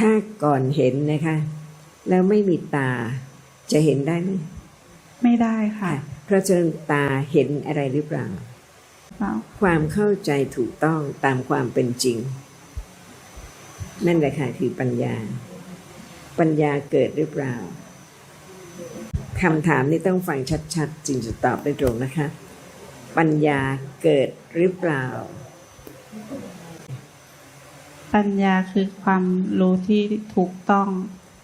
ถ้าก่อนเห็นนะคะ แล้วไม่มีตาจะเห็นได้ไหมไม่ได้ค่ะ เพราะฉะนั้นตาเห็นอะไรหรือเปล่าเปล่า ความเข้าใจถูกต้องตามความเป็นจริง นั่นแหละค่ะคือปัญญา ปัญญาเกิดหรือเปล่าคำถามนี้ต้องฟังชัดๆจึงจะตอบได้ตรงนะคะ ปัญญาเกิดหรือเปล่า ปัญญาคือความรู้ที่ถูกต้อง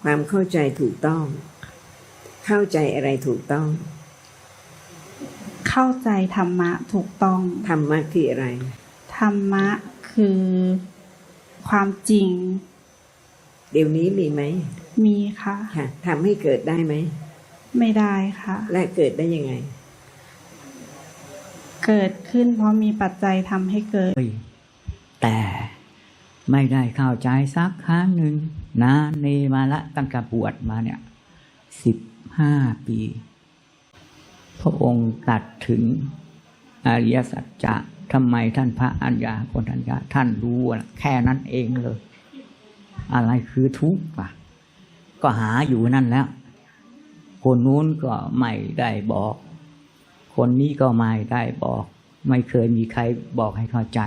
ความเข้าใจถูกต้อง เข้าใจอะไรถูกต้อง เข้าใจธรรมะถูกต้อง ธรรมะคืออะไร ธรรมะคือความจริง เดี๋ยวนี้มีไหม มีค่ะค่ะทำให้เกิดได้ไหม ไม่ได้ค่ะ และเกิดได้ยังไง เกิดขึ้นเพราะมีปัจจัยทำให้เกิด แต่ ไม่ได้เข้าใจสักครั้งหนึ่งนานเนมาละตั้งแต่บวชมาเนี่ยสิบห้าปี พระองค์ตัดถึงอริยสัจจะทำไมท่านพระอัญญาโคนทัญญาท่านรู้อะแค่นั้นเองเลย อะไรคือทุกข์ปะก็หาอยู่นั่นแล้ว คนนู้นก็ไม่ได้บอก คนนี้ก็ไม่ได้บอก ไม่เคยมีใครบอกให้เข้าใจ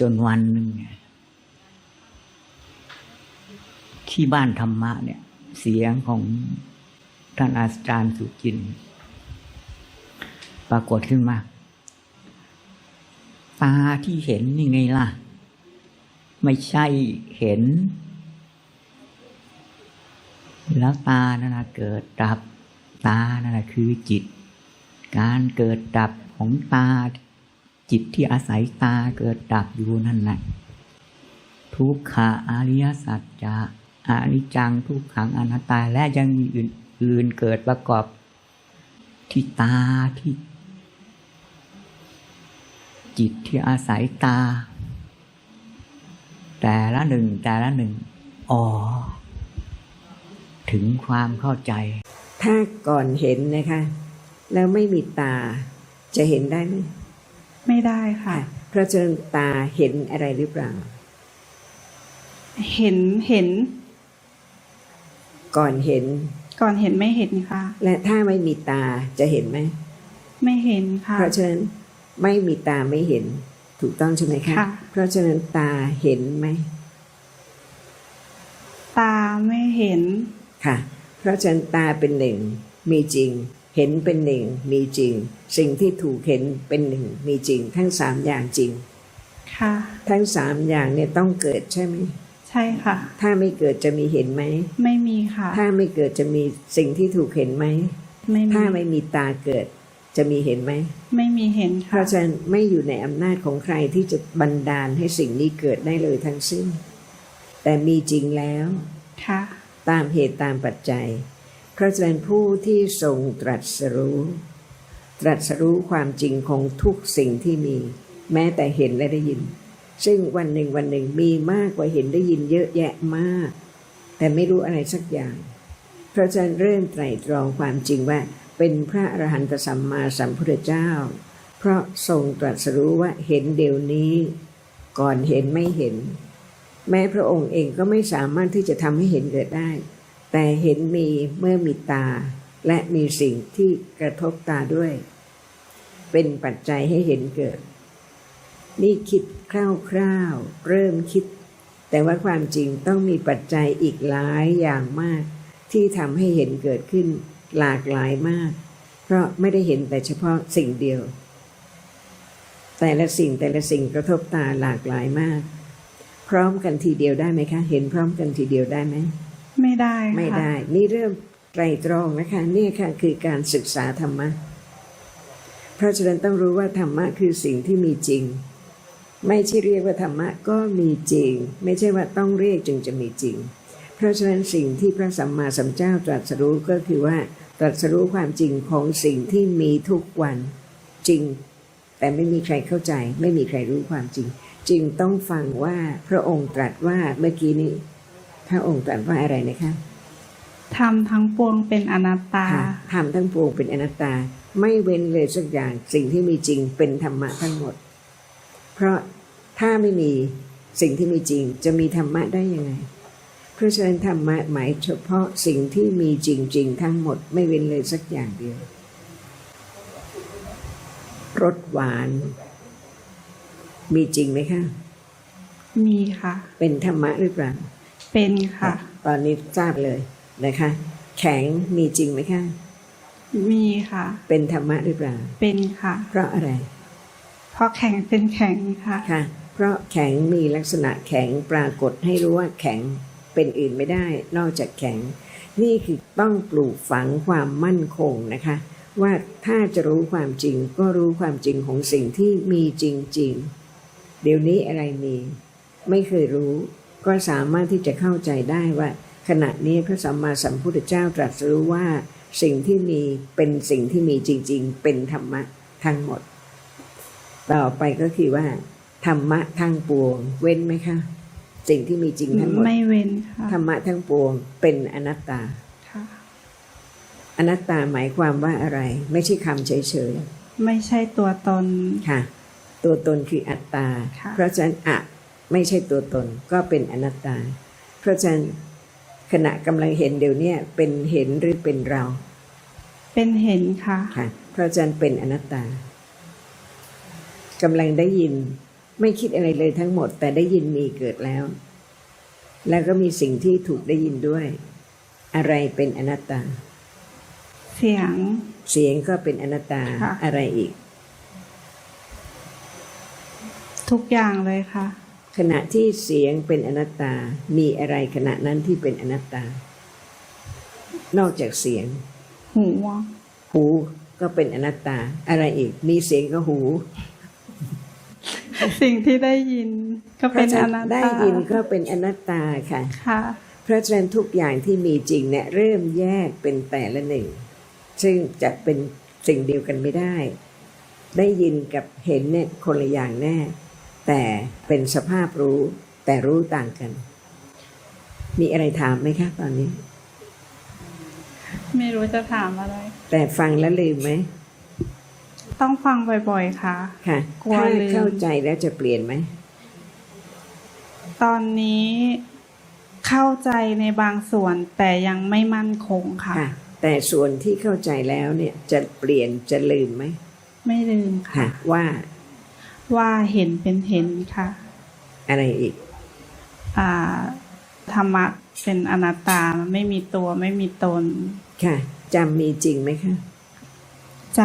จนวันหนึ่งเนี่ย ที่บ้านธรรมะเนี่ย เสียงของท่านอาจารย์สุจิน ปรากฏขึ้นมา ตาที่เห็นนี่ไงล่ะ ไม่ใช่เห็น แล้วตานั่นนะเกิดดับ ตานั่นนะคือจิต การเกิดดับของตา จิตที่อาศัยตาเกิดดับอยู่นั่นแหละทุกขาอริยสัจจะ อนิจจังทุกขังอนัตตาและยังมีอื่นๆเกิดประกอบที่ตาที่ จิตที่อาศัยตา แต่ละหนึ่งแต่ละหนึ่งอ๋อถึงความเข้าใจ ถ้าก่อนเห็นนะคะ แล้วไม่มีตาจะเห็นได้ไหมไม่ได้ค่ะ เพราะฉะนั้นตาเห็นอะไรหรือเปล่า เห็นเห็น ก่อนเห็น ก่อนเห็นไม่เห็นค่ะ และถ้าไม่มีตาจะเห็นไหม ไม่เห็นค่ะ เพราะฉะนั้นไม่มีตาไม่เห็น ถูกต้องใช่ไหมคะค่ะเพราะฉะนั้นตาเห็นไหม ตาไม่เห็น ค่ะ เพราะฉะนั้นตาเป็นหนึ่งมีจริง เห็นเป็นหนึ่งมีจริง สิ่งที่ถูกเห็นเป็นหนึ่งมีจริง ทั้งสามอย่างจริง ค่ะ ทั้งสามอย่างเนี่ยต้องเกิดใช่ไหม ใช่ค่ะ ถ้าไม่เกิดจะมีเห็นไหม ไม่มีค่ะ ถ้าไม่เกิดจะมีสิ่งที่ถูกเห็นไหมไม่มีถ้าไม่มีตาเกิดจะมีเห็นไหม ไม่มีเห็นเพค่ะราะฉะนั้นไม่อยู่ในอำนาจของใครที่จะบันดาลให้สิ่งนี้เกิดได้เลยทั้งสิ้น แต่มีจริงแล้วค่ะตามเหตุตามปัจจัย เพราะฉะนั้นผู้ที่ทรงตรัสรู้ ตรัสรู้ความจริงของทุกสิ่งที่มี แม้แต่เห็นและได้ยิน ซึ่งวันหนึ่งวันหนึ่งมีมากกว่าเห็นได้ยินเยอะแยะมาก แต่ไม่รู้อะไรสักอย่าง เพราะฉะนั้นเริ่มไตรตรองความจริงว่าเป็นพระอรหันตสัมมาสัมพุทธเจ้า เพราะทรงตรัสรู้ว่าเห็นเดี๋ยวนี้ ก่อนเห็นไม่เห็น แม้พระองค์เองก็ไม่สามารถที่จะทำให้เห็นเกิดได้ แต่เห็นมีเมื่อมีตา และมีสิ่งที่กระทบตาด้วย เป็นปัจจัยให้เห็นเกิด นี่คิดคร่าวๆเริ่มคิด แต่ว่าความจริงต้องมีปัจจัยอีกหลายอย่างมาก ที่ทำให้เห็นเกิดขึ้นหลากหลายมาก เพราะไม่ได้เห็นแต่เฉพาะสิ่งเดียว แต่ละสิ่งแต่ละสิ่งกระทบตาหลากหลายมาก พร้อมกันทีเดียวได้ไหมคะ เห็นพร้อมกันทีเดียวได้ไหมไม่ได้ค่ะไม่ได้ นี่เริ่มไตรตรองนะคะนี่ค่ะคือการศึกษาธรรมะเพราะฉะนั้นต้องรู้ว่าธรรมะคือสิ่งที่มีจริง ไม่ใช่เรียกว่าธรรมะก็มีจริง ไม่ใช่ว่าต้องเรียกจึงจะมีจริง เพราะฉะนั้นสิ่งที่พระสัมมาสัมพุทธเจ้าตรัสรู้ก็คือว่าตรัสรู้ความจริงของสิ่งที่มีทุกวันจริง แต่ไม่มีใครเข้าใจ ไม่มีใครรู้ความจริง จึงต้องฟังว่าพระองค์ตรัสว่าเมื่อกี้นี้ พระองค์ตรัสว่าอะไรนะคะทำทั้งปวงเป็นอนัตตาค่ะทำทั้งปวงเป็นอนัตตา ไม่เว้นเลยสักอย่างสิ่งที่มีจริงเป็นธรรมะทั้งหมด เพราะถ้าไม่มีสิ่งที่มีจริงจะมีธรรมะได้ยังไงพเพราะฉะนั้นธรรมะหมายเฉพาะสิ่งที่มีจริง ๆ ทั้งหมดไม่เว้นเลยสักอย่างเดียวรสหวาน มีจริงไหมคะ มีค่ะ เป็นธรรมะหรือเปล่า เป็นค่ะ ตอนนี้ทราบเลยนะคะ แข็งมีจริงไหมคะ มีค่ะ เป็นธรรมะหรือเปล่า เป็นค่ะ เพราะอะไร เพราะแข็งเป็นแข็งค่ะค่ะ เพราะแข็งมีลักษณะแข็งปรากฏให้รู้ว่าแข็งเป็นอื่นไม่ได้ นอกจากแข็ง นี่คือต้องปลูกฝังความมั่นคงนะคะ ว่าถ้าจะรู้ความจริงก็รู้ความจริงของสิ่งที่มีจริงๆ เดี๋ยวนี้อะไรมี ไม่เคยรู้ ก็สามารถที่จะเข้าใจได้ว่า ขณะนี้พระสัมมาสัมพุทธเจ้าตรัสรู้ว่า สิ่งที่มีเป็นสิ่งที่มีจริง ๆ เป็นธรรมะทั้งหมด ต่อไปก็คือว่า ธรรมะทั้งปวง เว้นไหมคะ สิ่งที่มีจริงทั้งหมดไม่เว้นค่ะธรรมะทั้งปวง เป็นอนัตตาค่ะอนัตตาหมายความว่าอะไร ไม่ใช่คำเฉยไม่ใช่ตัวตนๆค่ะ ตัวตนคืออัตตาค่ะเพราะฉะนั้นอะไม่ใช่ตัวตนก็เป็นอนัตตา เพราะฉะนั้นขณะกำลังเห็นเดี๋ยวเนี้ยเป็นเห็นหรือเป็นเรา เป็นเห็นค่ะค่ะเพราะฉะนั้นเป็นอนัตตา กำลังได้ยิน ไม่คิดอะไรเลยทั้งหมด แต่ได้ยินมีเกิดแล้ว แล้วก็มีสิ่งที่ถูกได้ยินด้วย อะไรเป็นอนัตตา เสียง เสียงก็เป็นอนัตตาค่ะ อะไรอีก ทุกอย่างเลยค่ะ ขณะที่เสียงเป็นอนัตตา มีอะไรขณะนั้นที่เป็นอนัตตา นอกจากเสียง หูหูก็เป็นอนัตตา อะไรอีก มีเสียงก็หู สิ่งที่ได้ยินก็เป็นพราะฉะอนัตตาได้ยินก็เป็นอนัตตาค่ะค่ะเพราะฉะนั้นทุกอย่างที่มีจริงเนี่ยเริ่มแยกเป็นแต่ละหนึ่ง ซึ่งจะเป็นสิ่งเดียวกันไม่ได้ ได้ยินกับเห็นเนี่ยคนละอย่างแน่ แต่เป็นสภาพรู้แต่รู้ต่างกัน มีอะไรถามไหมคะตอนนี้ ไม่รู้จะถามอะไร แต่ฟังแล้วลืมไหม ต้องฟังบ่อยๆ ค่ะ ค่ะกลัวถ้าลืม เข้าใจแล้วจะเปลี่ยนไหม ตอนนี้เข้าใจในบางส่วนแต่ยังไม่มั่นคงค่ะ ค่ะ แต่ส่วนที่เข้าใจแล้วเนี่ยจะเปลี่ยนจะลืมไหมไม่ลืมค่ะ ค่ะ ว่าว่าเห็นเป็นเห็นค่ะ อะไรอีก อ่าธรรมะเป็นอนัตตามันไม่มีตัวไม่มีตนค่ะจำมีจริงไหมคะจ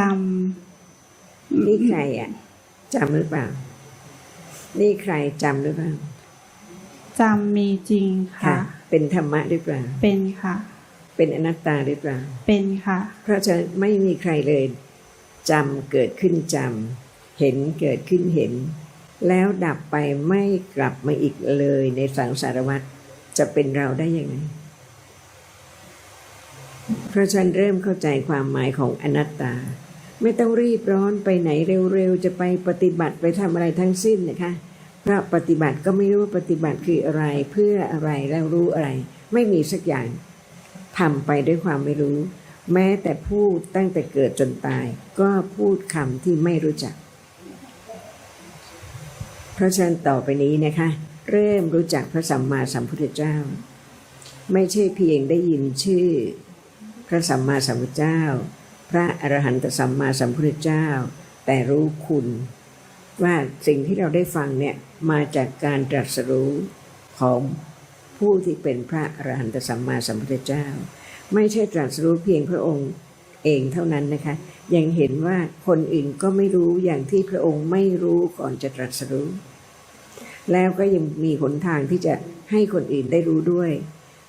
นี่ใครำอะจำหรือเปล่า นี่ใครจำหรือเปล่าจำมีจริงค่ะ เป็นธรรมะหรือเปล่า เป็นค่ะ เป็นอนัตตาหรือเปล่า เป็นค่ะ เพราะฉะนั้นไม่มีใครเลยจำเกิดขึ้นจำเห็นเกิดขึ้นเห็น แล้วดับไปไม่กลับมาอีกเลยในสังสารวัฏจะเป็นเราได้ยังไงเพราะฉะนันเริ่มเข้าใจความหมายของอนัตตา ไม่ต้องรีบร้อนไปไหนเร็วๆ จะไปปฏิบัติไปทำอะไรทั้งสิ้นนะคะ เพราะปฏิบัติก็ไม่รู้ว่าปฏิบัติคืออะไรเพื่ออะไรแล้วรู้อะไร ไม่มีสักอย่างทำไปด้วยความไม่รู้ แม้แต่พูดตั้งแต่เกิดจนตาย ก็พูดคำที่ไม่รู้จัก เพราะฉะนั้นต่อไปนี้นะคะ เริ่มรู้จักพระสัมมาสัมพุทธเจ้า ไม่ใช่เพียงได้ยินชื่อ พระสัมมาสัมพุทธเจ้า ระอรหันตสัมมาสัมพุทธเจ้า แต่รู้คุณ ว่าสิ่งที่เราได้ฟังเนี่ยมาจากการตรัสรู้ของผู้ที่เป็นพระอรหันตสัมมาสัมพุทธเจ้า ไม่ใช่ตรัสรู้เพียงพระองค์เองเท่านั้นนะคะ ยังเห็นว่าคนอื่นก็ไม่รู้อย่างที่พระองค์ไม่รู้ก่อนจะตรัสรู้ แล้วก็ยังมีหนทางที่จะให้คนอื่นได้รู้ด้วย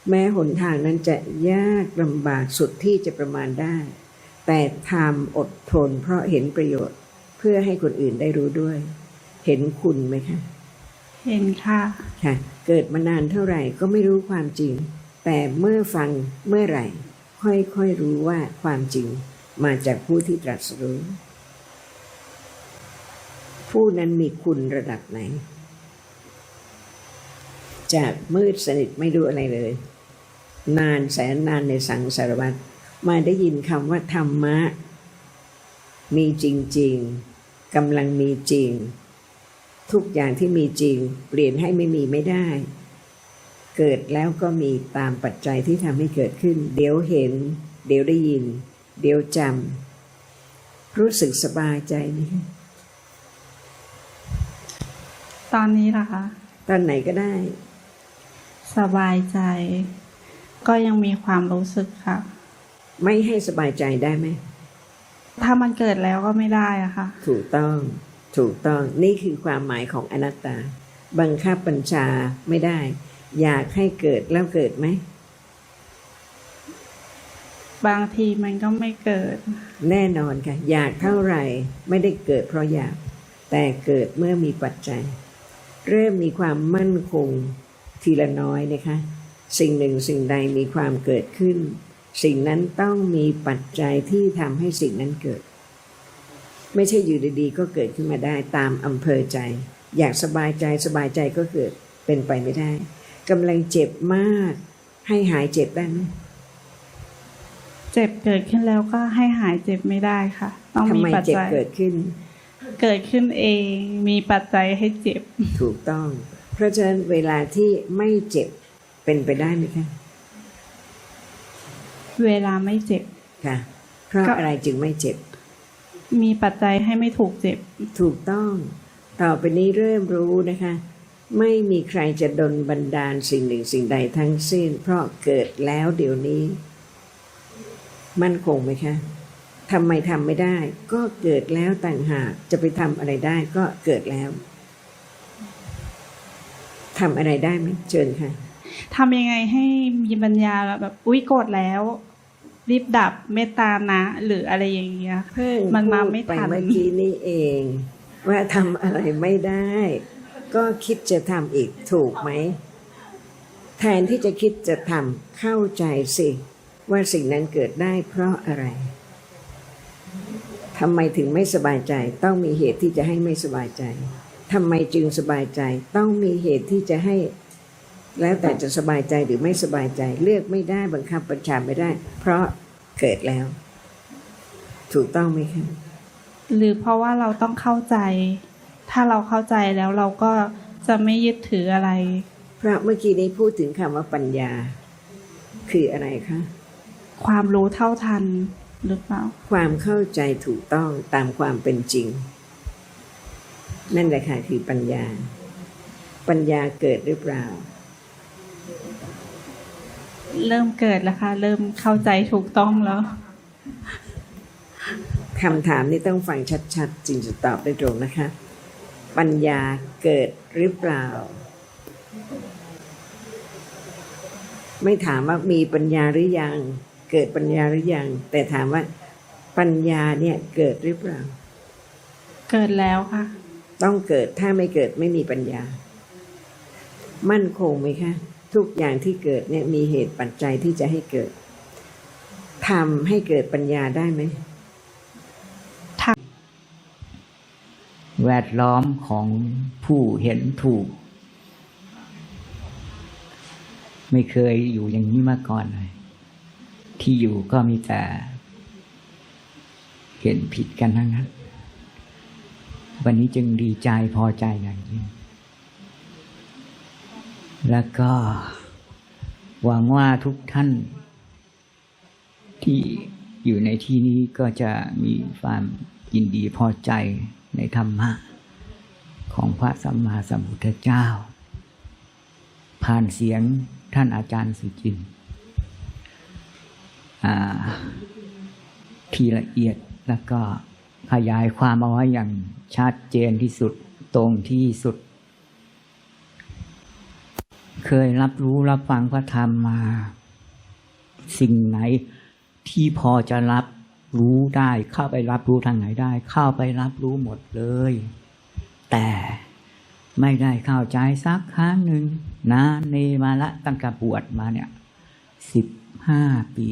แม้หนทางนั้นจะยากลำบากสุดที่จะประมาณได้ แต่ทำอดทนเพราะเห็นประโยชน์เพื่อให้คนอื่นได้รู้ด้วย เห็นคุณไหมคะ เห็นค่ะค่ะ เกิดมานานเท่าไหร่ก็ไม่รู้ความจริง แต่เมื่อฟังเมื่อไหร่ ค่อยๆรู้ว่าความจริงมาจากผู้ที่ตรัสรู้ ผู้นั้นมีคุณระดับไหน จากมืดสนิทไม่รู้อะไรเลย นานแสนนานในสังสารวัตร มาได้ยินคำว่าธรรมะ มีจริงๆกำลังมีจริง ทุกอย่างที่มีจริง เปลี่ยนให้ไม่มีไม่ได้ เกิดแล้วก็มีตามปัจจัยที่ทำให้เกิดขึ้น เดี๋ยวเห็น เดี๋ยวได้ยิน เดี๋ยวจำรู้สึกสบายใจไหมคะตอนนี้ล่ะคะตอนไหนก็ได้ สบายใจ ก็ยังมีความรู้สึกค่ะ ไม่ให้สบายใจได้ไหม ถ้ามันเกิดแล้วก็ไม่ได้อะค่ะ ถูกต้องถูกต้องนี่คือความหมายของอนัตตา บังคับบัญชาไม่ได้ อยากให้เกิดแล้วเกิดไหม บางทีมันก็ไม่เกิด แน่นอนค่ะ อยากเท่าไหร่ไม่ได้เกิดเพราะอยาก แต่เกิดเมื่อมีปัจจัย เริ่มมีความมั่นคงทีละน้อยนะคะ สิ่งหนึ่งสิ่งใดมีความเกิดขึ้น สิ่งนั้นต้องมีปัจจัยที่ทำให้สิ่งนั้นเกิด ไม่ใช่อยู่ดีๆ ก็เกิดขึ้นมาได้ตามอำเภอใจ อยากสบายใจสบายใจก็เกิดเป็นไปไม่ได้กำลังเจ็บมาก ให้หายเจ็บได้ไหมเจ็บเกิดขึ้นแล้วก็ให้หายเจ็บไม่ได้ค่ะ ต้องทำมีไมปัจเจ็บจัยเกิดขึ้น เกิดขึ้นเองมีปัจจัยให้เจ็บ ถูกต้อง เพราะฉะนั้นเวลาที่ไม่เจ็บเป็นไปได้ไหมคะ เวลาไม่เจ็บค่ะเพราะก็อะไรจึงไม่เจ็บ มีปัจจัยให้ไม่ถูกเจ็บ ถูกต้อง ต่อไปนี้เริ่มรู้นะคะ ไม่มีใครจะดลบันดาลสิ่งหนึ่งสิ่งใดทั้งสิ้น เพราะเกิดแล้วเดี๋ยวนี้ มั่นคงไหมคะทำไมทำไม่ได้ ก็เกิดแล้วต่างหากจะไปทำอะไรได้ก็เกิดแล้วทำอะไรได้ไหมเชิญค่ะ ทำยังไงให้มีปัญญาแบบอุ๊ยโกรธแล้ว รีบดับเมตตานะ หรืออะไรอย่างเงี้ยเพิ่งมันมาพูดไม่ไปทันเมื่อกี้นี่เอง ว่าทำอะไรไม่ได้ ก็คิดจะทำอีกถูกไหมแทนที่จะคิดจะทำเข้าใจสิ ว่าสิ่งนั้นเกิดได้เพราะอะไรทำไมถึงไม่สบายใจ ต้องมีเหตุที่จะให้ไม่สบายใจทำไมจึงสบายใจ ต้องมีเหตุที่จะให้ แล้วแต่จะสบายใจหรือไม่สบายใจ เลือกไม่ได้บังคับบัญชาไม่ได้ เพราะเกิดแล้ว ถูกต้องไหมคะหรือเพราะว่าเราต้องเข้าใจ ถ้าเราเข้าใจแล้วเราก็จะไม่ยึดถืออะไร เพราะเมื่อกี้นี้พูดถึงคำว่าปัญญา คืออะไรคะความรู้เท่าทันหรือเปล่า ความเข้าใจถูกต้องตามความเป็นจริง นั่นแหละค่ะคือปัญญา ปัญญาเกิดหรือเปล่า เริ่มเกิดแล้วค่ะ เริ่มเข้าใจถูกต้องแล้วคำถามนี้ต้องฟังชัดๆ จึงจะตอบได้ตรงนะคะ ปัญญาเกิดหรือเปล่า ไม่ถามว่ามีปัญญาหรือยัง เกิดปัญญาหรือยัง แต่ถามว่า ปัญญาเนี่ยเกิดหรือเปล่า เกิดแล้วค่ะ ต้องเกิดถ้าไม่เกิดไม่มีปัญญา มั่นคงไหมคะ ทุกอย่างที่เกิดเนี่ยมีเหตุปัจจัยที่จะให้เกิดทำให้เกิดปัญญาได้ไหมแวดล้อมของผู้เห็นถูก ไม่เคยอยู่อย่างนี้มาก่อนเลยที่อยู่ก็มีแต่ เห็นผิดกันทั้งนั้น วันนี้จึงดีใจพอใจอย่างยิ่ง แล้วก็หวังว่าทุกท่าน ที่อยู่ในที่นี้ก็จะมีความยินดีพอใจในธรรมะ ของพระสัมมาสัมพุทธเจ้า ผ่านเสียงท่านอาจารย์สุจินทีละเอียดแล้วก็ขยายความเอาไว้อย่างชัดเจนที่สุดตรงที่สุด ยรับรู้รับฟังพระธรรมมา สิ่งไหนที่พอจะรับรู้ได้ เข้าไปรับรู้ทางไหนได้ เข้าไปรับรู้หมดเลย แต่ไม่ได้เข้าใจสักครั้งหนึ่งนานเนมาละตั้งแต่บวชมาเนี่ยสิบห้าปี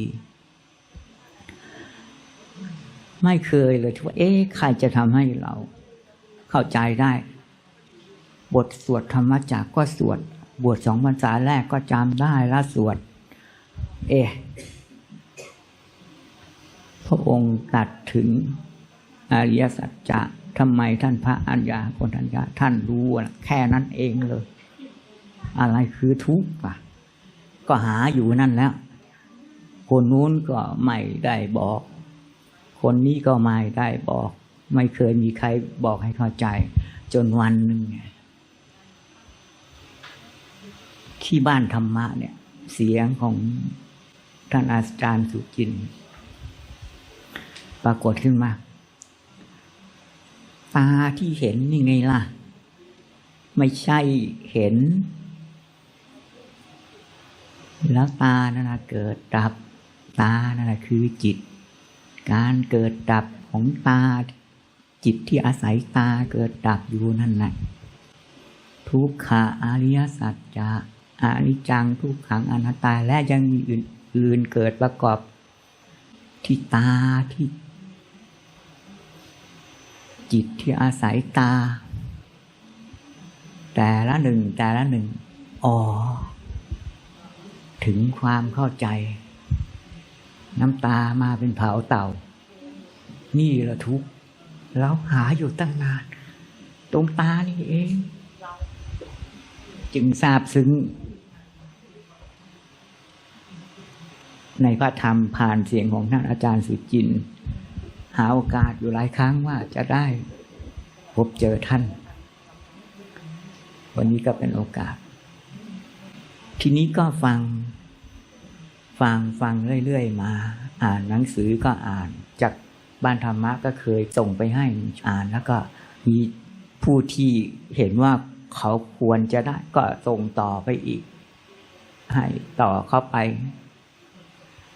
ไม่เคยเลยที่ว่าเอ๊ะใครจะทำให้เรา เข้าใจได้ บทสวดธรรมจักก็สวด บวชสองพรรษาแรกก็จำได้แล้วสวด เอ๊ะพระองค์ตัดถึงอริยสัจจะทำไมท่านพระอัญญาโกณทัญญาท่านรู้แค่นั้นเองเลย อะไรคือทุกข์อะ ก็หาอยู่นั่นแล้ว คนนู้นก็ไม่ได้บอก คนนี้ก็ไม่ได้บอก ไม่เคยมีใครบอกให้เข้าใจ จนวันหนึ่งเนี่ย ที่บ้านธรรมะเนี่ย เสียงของท่านอาจารย์สุจิน ปรากฏขึ้นมา ตาที่เห็นนี่ไงล่ะ ไม่ใช่เห็น แล้วตานั่นนะเกิดดับ ตานั่นนะคือจิต การเกิดดับของตา จิตที่อาศัยตาเกิดดับอยู่นั่นแหละทุกขะอริยสัจจะ อนิจจังทุกขังอนัตตาและยังมีอื่นๆเกิดประกอบที่ตาที่ จิตที่อาศัยตา แต่ละหนึ่งแต่ละหนึ่งอ๋อถึงความเข้าใจ น้ำตามาเป็นเผาเต่า นี่ละทุกข์เราหาอยู่ตั้งนาน ตรงตานี่เอง จึงทราบซึ้ง ในพระธรรมผ่านเสียงของท่านอาจารย์สุจิน หาโอกาสอยู่หลายครั้งว่าจะได้พบเจอท่าน วันนี้ก็เป็นโอกาส ทีนี้ก็ฟัง ฟังฟังเรื่อยๆมา อ่านหนังสือก็อ่านจากบ้านธรรมะก็เคยส่งไปให้อ่านแล้วก็มีผู้ที่เห็นว่าเขาควรจะได้ก็ส่งต่อไปอีก ให้ต่อเข้าไป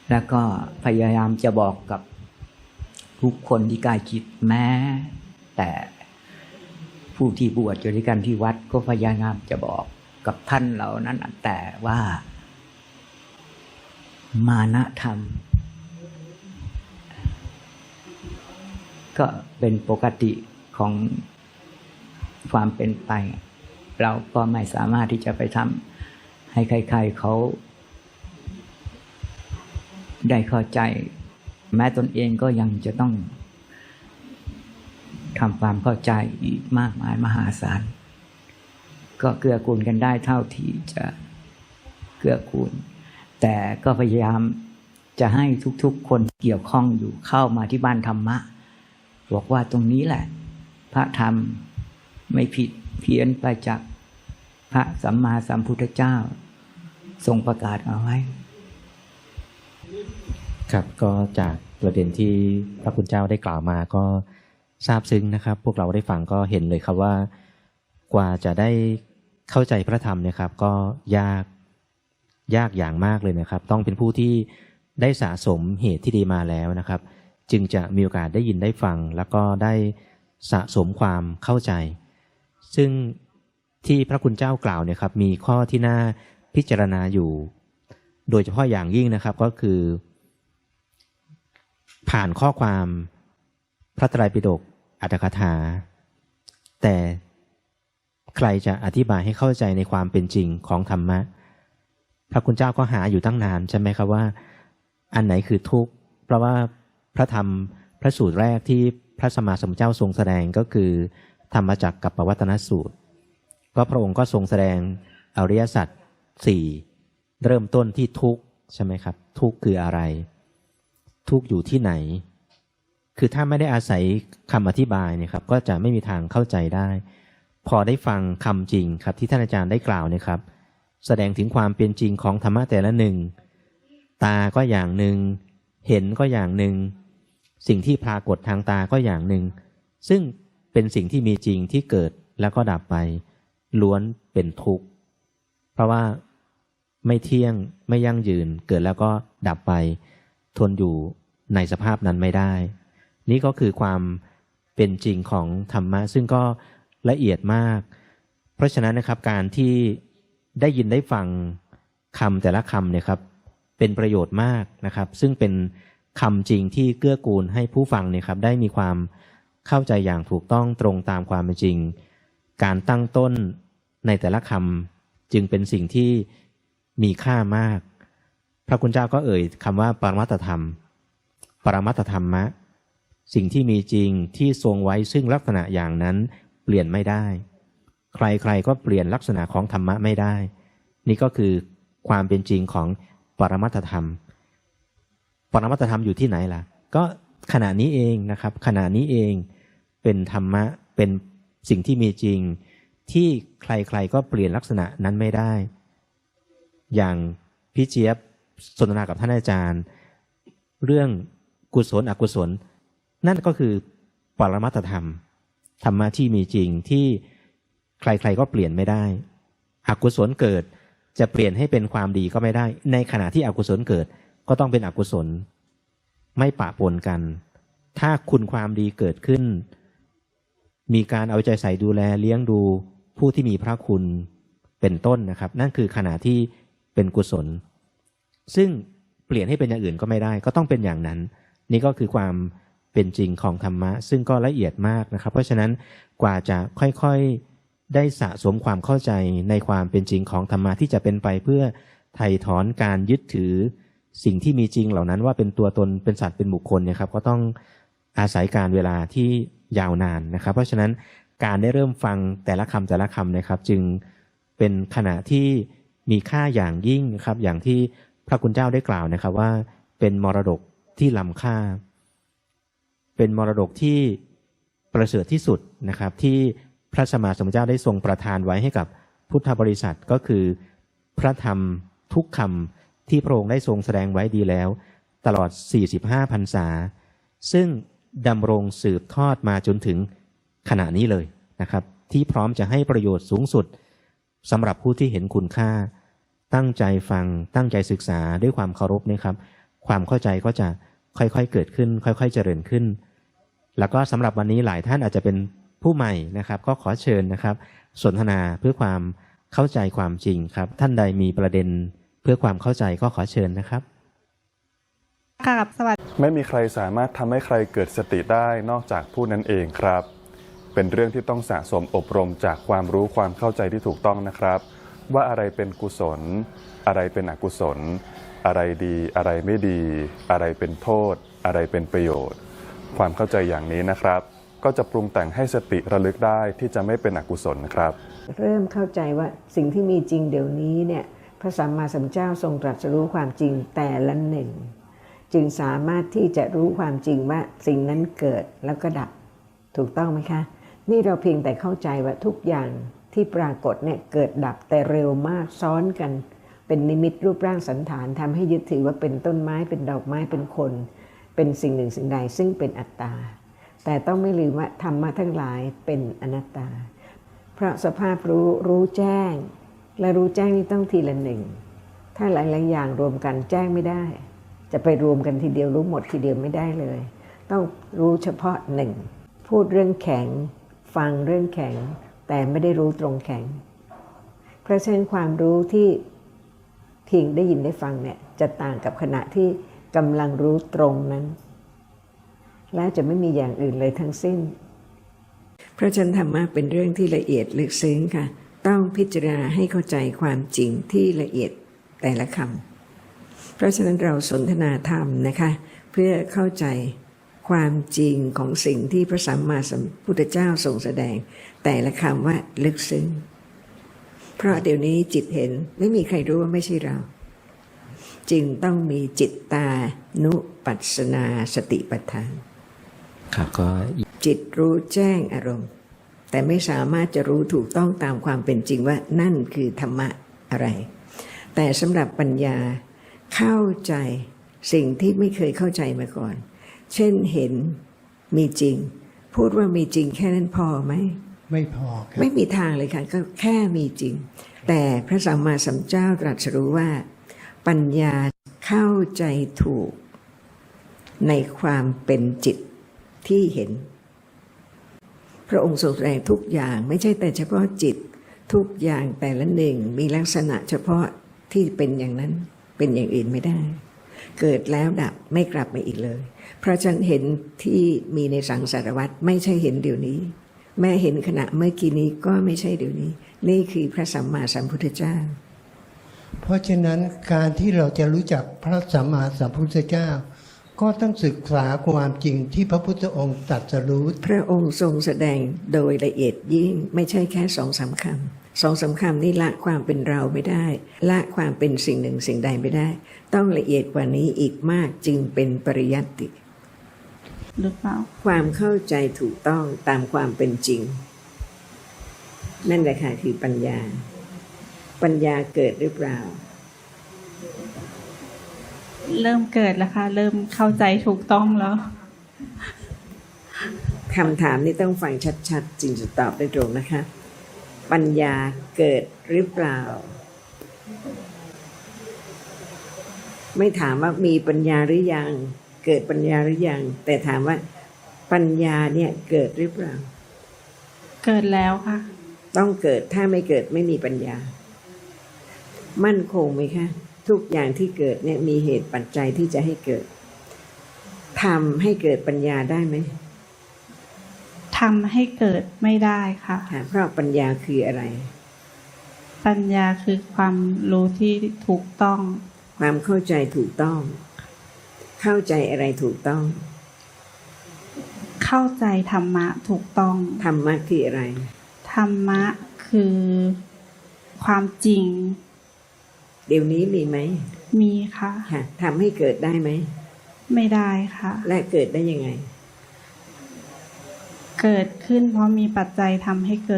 แล้วก็พยายามจะบอกกับทุกคนที่ใกล้ชิดแม้ แต่ผู้ที่บวชอยู่ด้วยกันที่วัดก็พยายามจะบอกกับท่านเหล่านั้น แต่ว่า มานะธรรม ก็เป็นปกติของความเป็นไป เราก็ไม่สามารถที่จะไปทำให้ใคร ๆเขา ได้เข้าใจ แม้ตนเองก็ยังจะต้องทำความเข้าใจอีกมากมายมหาศาล ก็เกื้อกูลกันได้เท่าที่จะเกื้อกูล แต่ก็พยายามจะให้ทุกๆ คนเกี่ยวข้องอยู่เข้ามาที่บ้านธรรมะ บอกว่าตรงนี้แหละ พระธรรมไม่ผิดเพี้ยนไปจากพระสัมมาสัมพุทธเจ้าทรงประกาศเอาไว้ ครับก็จากประเด็นที่พระคุณเจ้าได้กล่าวมาก็ทราบซึ้งนะครับ พวกเราได้ฟังก็เห็นเลยครับว่า กว่าจะได้เข้าใจพระธรรมเนี่ยครับ ก็ยากยากอย่างมากเลยนะครับ ต้องเป็นผู้ที่ได้สะสมเหตุที่ดีมาแล้วนะครับ จึงจะมีโอกาสได้ยินได้ฟัง แล้วก็ได้สะสมความเข้าใจ ซึ่งที่พระคุณเจ้ากล่าวเนี่ยครับ มีข้อที่น่าพิจารณาอยู่ โดยเฉพาะอย่างยิ่งนะครับก็คือ ผ่านข้อความ พระไตรปิฎกอัตถกถา แต่ใครจะอธิบายให้เข้าใจในความเป็นจริงของธรรมะ พระคุณเจ้าก็หาอยู่ตั้งนานใช่ไหมครับว่า อันไหนคือทุกข์ เพราะว่าพระธรรมพระสูตรแรกที่พระสมมาสมุทเจ้าทรงแสดงก็คือ ธรรมจักกับปวัตนสูตร ก็พระองค์ก็ทรงแสดงอริยสัจสี่เริ่มต้นที่ทุกข์ใช่ไหมครับ ทุกข์คืออะไร ทุกข์อยู่ที่ไหน คือถ้าไม่ได้อาศัยคำอธิบายเนี่ยครับ ก็จะไม่มีทางเข้าใจได้ พอได้ฟังคำจริงครับ ที่ท่านอาจารย์ได้กล่าวเนี่ยครับ แสดงถึงความเป็นจริงของธรรมะแต่ละหนึ่ง ตาก็อย่างหนึ่ง เห็นก็อย่างหนึ่ง สิ่งที่ปรากฏทางตาก็อย่างหนึ่ง ซึ่งเป็นสิ่งที่มีจริงที่เกิดแล้วก็ดับไป ล้วนเป็นทุกข์ เพราะว่าไม่เที่ยงไม่ยั่งยืนเกิดแล้วก็ดับไป ทนอยู่ในสภาพนั้นไม่ได้ นี่ก็คือความเป็นจริงของธรรมะ ซึ่งก็ละเอียดมาก เพราะฉะนั้นนะครับการที่ได้ยินได้ฟังคำแต่ละคำเนี่ยครับเป็นประโยชน์มากนะครับ ซึ่งเป็นคำจริงที่เกื้อกูลให้ผู้ฟังเนี่ยครับได้มีความเข้าใจอย่างถูกต้องตรงตามความเป็นจริง การตั้งต้นในแต่ละคำจึงเป็นสิ่งที่มีค่ามาก พระคุณเจ้าก็เอ่ยคำว่าปรมัตธรรม ปรมัตธรรมะ สิ่งที่มีจริงที่ทรงไว้ซึ่งลักษณะอย่างนั้นเปลี่ยนไม่ได้ ใครๆก็เปลี่ยนลักษณะของธรรมะไม่ได้ นี่ก็คือความเป็นจริงของปรมัตธรรม ปรมัตธรรมอยู่ที่ไหนล่ะ ก็ขณะนี้เองนะครับ ขณะนี้เองเป็นธรรมะเป็นสิ่งที่มีจริง ที่ใครๆก็เปลี่ยนลักษณะนั้นไม่ได้ อย่างพี่เจี๊ยบ สนทนากับท่านอาจารย์ เรื่องกุศลอกุศล นั่นก็คือปรมัตธรรม ธรรมะที่มีจริงที่ใครๆก็เปลี่ยนไม่ได้ อกุศลเกิดจะเปลี่ยนให้เป็นความดีก็ไม่ได้ ในขณะที่อกุศลเกิดก็ต้องเป็นอกุศล ไม่ปะปนกัน ถ้าคุณความดีเกิดขึ้น มีการเอาใจใส่ดูแลเลี้ยงดูผู้ที่มีพระคุณเป็นต้นนะครับ นั่นคือขณะที่เป็นกุศล ซึ่งเปลี่ยนให้เป็นอย่างอื่นก็ไม่ได้ ก็ต้องเป็นอย่างนั้น นี่ก็คือความเป็นจริงของธรรมะ ซึ่งก็ละเอียดมากนะครับ เพราะฉะนั้นกว่าจะค่อยๆได้สะสมความเข้าใจในความเป็นจริงของธรรมะที่จะเป็นไปเพื่อไถ่ถอนการยึดถือ สิ่งที่มีจริงเหล่านั้นว่าเป็นตัวตนเป็นสัตว์เป็นบุคคลเนี่ยครับ ก็ต้องอาศัยการเวลาที่ยาวนานนะครับ เพราะฉะนั้นการได้เริ่มฟังแต่ละคำแต่ละคำนะครับ จึงเป็นขณะที่มีค่าอย่างยิ่งนะครับ อย่างที่ พระคุณเจ้าได้กล่าวนะครับว่า เป็นมรดกที่ล้ำค่า เป็นมรดกที่ประเสริฐที่สุดนะครับ ที่พระสมมาสมุทธเจ้าได้ทรงประทานไว้ให้กับพุทธบริษัทก็คือ พระธรรมทุกคำที่พระองค์ได้ทรงแสดงไว้ดีแล้ว ตลอด 45พรรษา ซึ่งดำรงสืบทอดมาจนถึงขณะนี้เลยนะครับ ที่พร้อมจะให้ประโยชน์สูงสุดสำหรับผู้ที่เห็นคุณค่า ตั้งใจฟังตั้งใจศึกษาด้วยความเคารพนะครับ ความเข้าใจก็จะค่อยๆเกิดขึ้น ค่อย ๆ เจริญขึ้น แล้วก็สำหรับวันนี้หลายท่านอาจจะเป็นผู้ใหม่นะครับ ก็ขอเชิญนะครับ สนทนาเพื่อความเข้าใจความจริงครับ ท่านใดมีประเด็นเพื่อความเข้าใจก็ขอเชิญนะครับกับสวัสดีไม่มีใครสามารถทำให้ใครเกิดสติได้นอกจากผู้นั้นเองครับ เป็นเรื่องที่ต้องสะสมอบรมจากความรู้ความเข้าใจที่ถูกต้องนะครับ ว่าอะไรเป็นกุศล อะไรเป็นอกุศล อะไรดีอะไรไม่ดี อะไรเป็นโทษ อะไรเป็นประโยชน์ ความเข้าใจอย่างนี้นะครับ ก็จะปรุงแต่งให้สติระลึกได้ที่จะไม่เป็นอกุศลครับ เริ่มเข้าใจว่าสิ่งที่มีจริงเดี๋ยวนี้เนี่ยพระสัมมาสัมพุทธเจ้าทรงตรัสรู้ความจริงแต่ละหนึ่ง จึงสามารถที่จะรู้ความจริงว่าสิ่งนั้นเกิดแล้วก็ดับ ถูกต้องไหมคะ นี่เราเพียงแต่เข้าใจว่าทุกอย่าง ที่ปรากฏเนี่ยเกิดดับแต่เร็วมากซ้อนกัน เป็นนิมิตรูปร่างสันฐานทำให้ยึดถือว่าเป็นต้นไม้เป็นดอกไม้เป็นคน เป็นสิ่งหนึ่งสิ่งใดซึ่งเป็นอัตตา แต่ต้องไม่ลืมว่าธรรมะทั้งหลายเป็นอนัตตา เพราะสภาพรู้รู้แจ้ง และรู้แจ้งนี่ต้องทีละหนึ่ง ถ้าหลายๆอย่างรวมกันแจ้งไม่ได้ จะไปรวมกันทีเดียวรู้หมดทีเดียวไม่ได้เลย ต้องรู้เฉพาะหนึ่งพูดเรื่องแข็ง ฟังเรื่องแข็ง แต่ไม่ได้รู้ตรงแข็ง เพราะฉะนั้นความรู้ที่เพียงได้ยินได้ฟังเนี่ยจะต่างกับขณะที่กำลังรู้ตรงนั้น แล้วจะไม่มีอย่างอื่นเลยทั้งสิ้นเพราะฉะนันธรรมะเป็นเรื่องที่ละเอียดลึกซึ้งค่ะ ต้องพิจารณาให้เข้าใจความจริงที่ละเอียดแต่ละคำเพราะฉะนั้นเราสนทนาธรรมนะคะ เพื่อเข้าใจ ความจริงของสิ่งที่พระสัมมาสัมพุทธเจ้าทรงแสดง แต่ละคำว่าลึกซึ้ง เพราะเดี๋ยวนี้จิตเห็นไม่มีใครรู้ว่าไม่ใช่เรา จึงต้องมีจิตตานุปัสสนาสติปัฏฐานครับก็จิตรู้แจ้งอารมณ์ แต่ไม่สามารถจะรู้ถูกต้องตามความเป็นจริงว่านั่นคือธรรมะอะไร แต่สำหรับปัญญาเข้าใจสิ่งที่ไม่เคยเข้าใจมาก่อน เช่นเห็นมีจริง พูดว่ามีจริงแค่นั้นพอไหมไม่พอครับไม่มีทางเลยค่ะก็แค่มีจริง แต่พระสัมมาสัมพุทธเจ้าตรัสรู้ว่า ปัญญาเข้าใจถูก ในความเป็นจิตที่เห็น พระองค์ทรงแสดงทุกอย่างไม่ใช่แต่เฉพาะจิตทุกอย่างแต่ละหนึ่งมีลักษณะเฉพาะที่เป็นอย่างนั้นเป็นอย่างอื่นไม่ได้ เกิดแล้วดับไม่กลับมาอีกเลยเพราะฉันเห็นที่มีในสังสารวัตรไม่ใช่เห็นเดี๋ยวนี้ แม่เห็นขณะเมื่อกี้นี้ก็ไม่ใช่เดี๋ยวนี้ นี่คือพระสัมมาสัมพุทธเจ้า เพราะฉะนั้นการที่เราจะรู้จักพระสัมมาสัมพุทธเจ้า ก็ต้องศึกษาความจริงที่พระพุทธองค์ตรัสรู้ พระองค์ทรงแสดงโดยละเอียดยิ่งไม่ใช่แค่สองสามคำสองสามคำนี่ละความเป็นเราไม่ได้ ละความเป็นสิ่งหนึ่งสิ่งใดไม่ได้ ต้องละเอียดกว่านี้อีกมากจึงเป็นปริยัติหรือเปล่าความเข้าใจถูกต้องตามความเป็นจริง นั่นแหละค่ะคือปัญญา ปัญญาเกิดหรือเปล่า เริ่มเกิดแล้วค่ะ เริ่มเข้าใจถูกต้องแล้วคำถามนี้ต้องฟังชัดๆจึงจะตอบได้ตรงนะคะ ปัญญาเกิดหรือเปล่า ไม่ถามว่ามีปัญญาหรือยัง เกิดปัญญาหรือยัง แต่ถามว่า ปัญญาเนี่ยเกิดหรือเปล่า เกิดแล้วค่ะ ต้องเกิดถ้าไม่เกิดไม่มีปัญญา มั่นคงไหมคะ ทุกอย่างที่เกิดเนี่ยมีเหตุปัจจัยที่จะให้เกิดทำให้เกิดปัญญาได้ไหมทำให้เกิดไม่ได้ค่ะค่ะ เพราะปัญญาคืออะไร ปัญญาคือความรู้ที่ถูกต้อง ความเข้าใจถูกต้อง เข้าใจอะไรถูกต้อง เข้าใจธรรมะถูกต้อง ธรรมะคืออะไร ธรรมะคือความจริง เดี๋ยวนี้มีไหมมีค่ะค่ะทำให้เกิดได้ไหมไม่ได้ค่ะ และเกิดได้ยังไง เกิดขึ้นเพราะมีปัจจัยทำให้เกิด